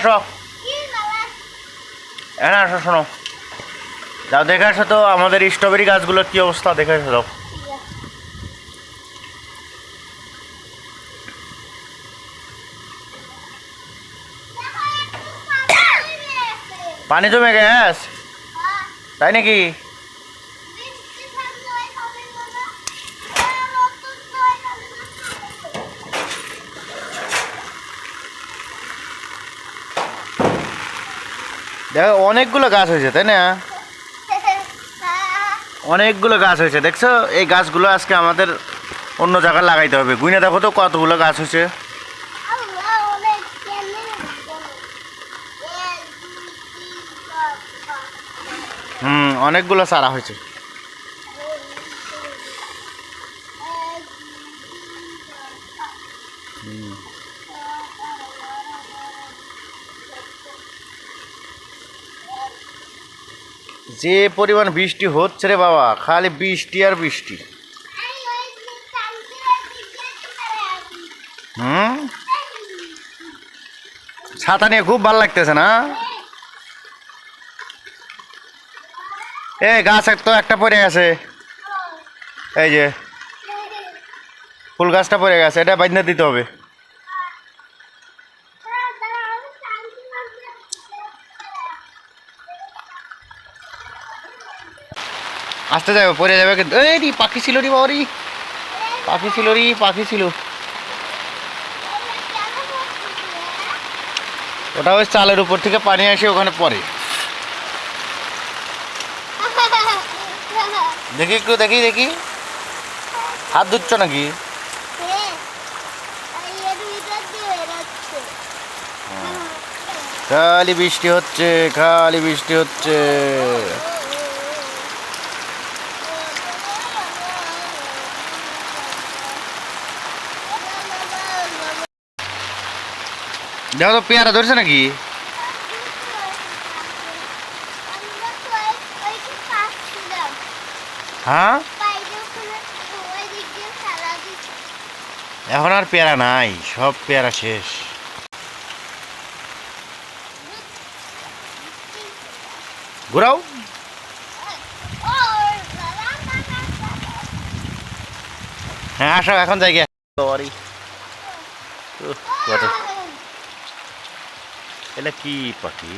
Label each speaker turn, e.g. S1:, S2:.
S1: আসো। হ্যাঁ আসো শোনো। যাও দেখে আসো তো আমাদের স্ট্রবেরি গাছগুলোর কি অবস্থা দেখে আসো যাও। পানি জমে গেছে? তাই নাকি? দেখো, অনেকগুলো গাছ হয়েছে, তাই না? অনেকগুলো গাছ হয়েছে, দেখছ? এই গাছগুলো আজকে আমাদের অন্য জায়গায় লাগাইতে হবে। গুইনা দেখো তো কতগুলো গাছ হয়েছে। হুম, অনেকগুলো চারা হয়েছে। যে পরিমাণ বৃষ্টি হচ্ছে রে বাবা, খালি বৃষ্টি আর বৃষ্টি। হুম? ছাতা নিয়ে খুব ভালো লাগতেছে না? এই গাছ তো একটা পড়ে গেছে। এই যে, ফুল গাছটা পড়ে গেছে, এটা বাইন্দা দিতে হবে। আসতে যাবে, পড়ে যাবে এই পাখি ছিল রি বাবারি। পাখি ছিল রি, পাখি ছিল। ওটা ওই চালের উপর থেকে পানি আসে, ওখানে পড়ে। দেখি একটু, দেখি দেখি। হাত ধুচ্ছ নাকি? খালি বৃষ্টি হচ্ছে, খালি বৃষ্টি হচ্ছে। দেখো তো পেয়ারা ধরছে নাকি? হ্যাঁ? এখন আর পেয়ারা নাই সব পেয়ারা শেষ। ঘুরাও। হ্যাঁ আসো এখন সরি কত এটা কি পাখি